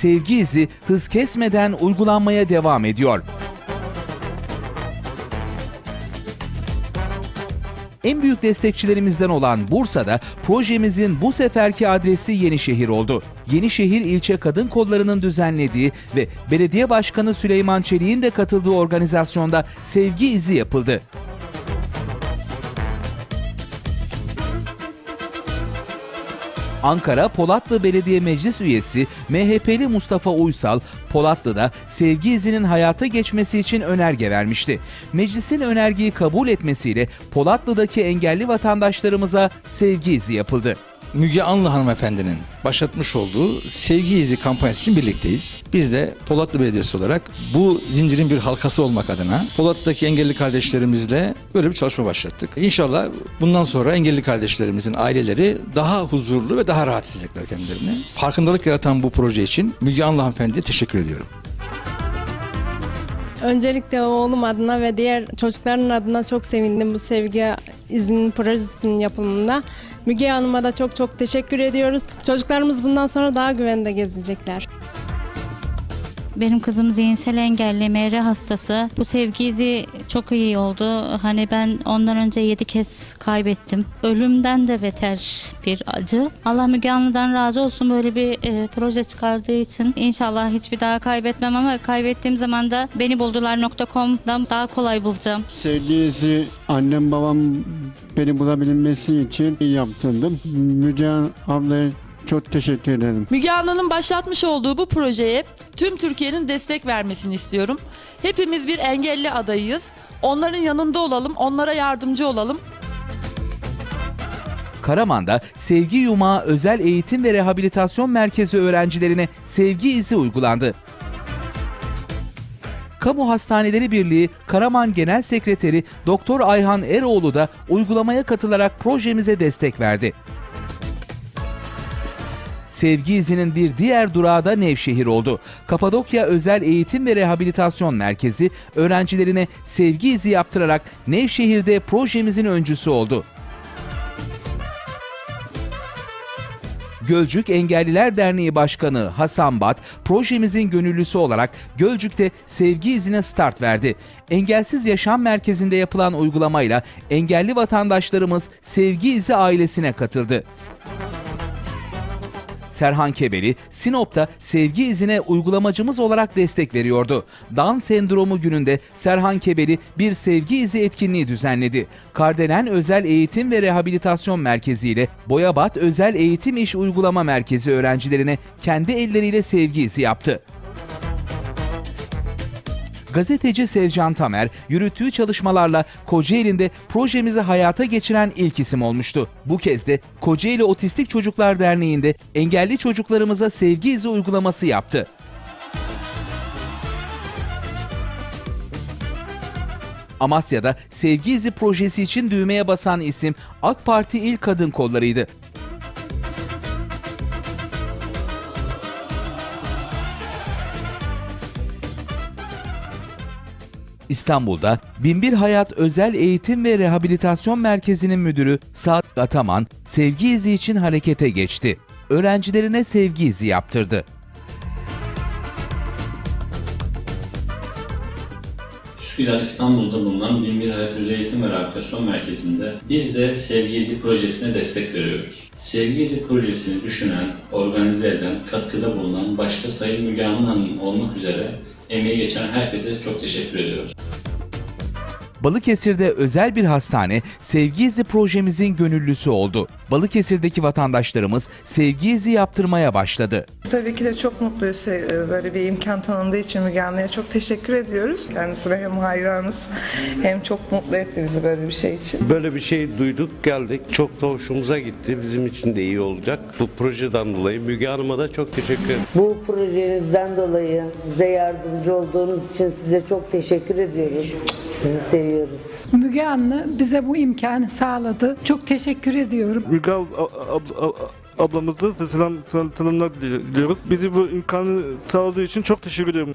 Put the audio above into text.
sevgi izi hız kesmeden uygulanmaya devam ediyor. En büyük destekçilerimizden olan Bursa'da projemizin bu seferki adresi Yenişehir oldu. Yenişehir İlçe Kadın Kolları'nın düzenlediği ve Belediye Başkanı Süleyman Çelik'in de katıldığı organizasyonda sevgi izi yapıldı. Ankara Polatlı Belediye Meclis Üyesi MHP'li Mustafa Uysal, Polatlı'da sevgi izinin hayata geçmesi için önerge vermişti. Meclisin önergeyi kabul etmesiyle Polatlı'daki engelli vatandaşlarımıza sevgi izi yapıldı. Müge Anlı hanımefendinin başlatmış olduğu Sevgi İzi kampanyası için birlikteyiz. Biz de Polatlı Belediyesi olarak bu zincirin bir halkası olmak adına Polatlı'daki engelli kardeşlerimizle böyle bir çalışma başlattık. İnşallah bundan sonra engelli kardeşlerimizin aileleri daha huzurlu ve daha rahat hissedecekler kendilerini. Farkındalık yaratan bu proje için Müge Anlı hanımefendiye teşekkür ediyorum. Öncelikle oğlum adına ve diğer çocukların adına çok sevindim bu sevgi izinin projesinin yapımında. Müge Hanım'a da çok çok teşekkür ediyoruz. Çocuklarımız bundan sonra daha güvende gezecekler. Benim kızım zihinsel engelli, MR hastası. Bu sevgi izi çok iyi oldu. Hani ben ondan önce 7 kez kaybettim. Ölümden de beter bir acı. Allah Müge Anlı'dan razı olsun böyle bir e, proje çıkardığı için. İnşallah hiçbir daha kaybetmem ama kaybettiğim zaman da beni buldular.com'dan daha kolay bulacağım. Sevgilisi annem babam beni bulabilmesi için yaptırdım. Müge ablaya çok teşekkür ederim. Müge Anlı'nın başlatmış olduğu bu projeye tüm Türkiye'nin destek vermesini istiyorum. Hepimiz bir engelli adayıyız. Onların yanında olalım, onlara yardımcı olalım. Karaman'da Sevgi Yumağı Özel Eğitim ve Rehabilitasyon Merkezi öğrencilerine sevgi izi uygulandı. Kamu Hastaneleri Birliği Karaman Genel Sekreteri Doktor Ayhan Eroğlu da uygulamaya katılarak projemize destek verdi. Sevgi izinin bir diğer durağı da Nevşehir oldu. Kapadokya Özel Eğitim ve Rehabilitasyon Merkezi öğrencilerine sevgi izi yaptırarak Nevşehir'de projemizin öncüsü oldu. Gölcük Engelliler Derneği Başkanı Hasan Bat, projemizin gönüllüsü olarak Gölcük'te sevgi izine start verdi. Engelsiz Yaşam Merkezi'nde yapılan uygulamayla engelli vatandaşlarımız sevgi izi ailesine katıldı. Serhan Kebeli, Sinop'ta sevgi izine uygulamacımız olarak destek veriyordu. Down sendromu gününde Serhan Kebeli bir sevgi izi etkinliği düzenledi. Kardelen Özel Eğitim ve Rehabilitasyon Merkezi ile Boyabat Özel Eğitim İş Uygulama Merkezi öğrencilerine kendi elleriyle sevgi izi yaptı. Gazeteci Sevcan Tamer yürüttüğü çalışmalarla Kocaeli'nde projemizi hayata geçiren ilk isim olmuştu. Bu kez de Kocaeli Otistik Çocuklar Derneği'nde engelli çocuklarımıza sevgi izi uygulaması yaptı. Amasya'da sevgi izi projesi için düğmeye basan isim AK Parti İl Kadın Kolları'ydı. İstanbul'da Binbir Hayat Özel Eğitim ve Rehabilitasyon Merkezi'nin müdürü Saat Ataman sevgi izi için harekete geçti. Öğrencilerine sevgi izi yaptırdı. Üsküdar İstanbul'da bulunan Binbir Hayat Özel Eğitim ve Rehabilitasyon Merkezi'nde biz de Sevgi İzi projesine destek veriyoruz. Sevgi İzi projesini düşünen, organize eden, katkıda bulunan başta Sayın Müge Anlı olmak üzere emeği geçen herkese çok teşekkür ediyoruz. Balıkesir'de özel bir hastane sevgi izi projemizin gönüllüsü oldu. Balıkesir'deki vatandaşlarımız sevgi izi yaptırmaya başladı. Tabii ki de çok mutluyuz e, böyle bir imkan tanındığı için Müge Anlı'ya çok teşekkür ediyoruz. Kendisine hem hayranız hem çok mutlu etti bizi böyle bir şey için. Böyle bir şey duyduk geldik. Çok da hoşumuza gitti. Bizim için de iyi olacak. Bu projeden dolayı Müge Hanım'a da çok teşekkür ederim. Bu projenizden dolayı bize yardımcı olduğunuz için size çok teşekkür ediyoruz. Sizi seviyoruz. Müge Anlı bize bu imkanı sağladı. Çok teşekkür ediyorum. Müge ab- ab- ab- ablamıza selam, selam, selamlar diliyoruz. Bizi bu imkanı sağladığı için çok teşekkür ediyorum.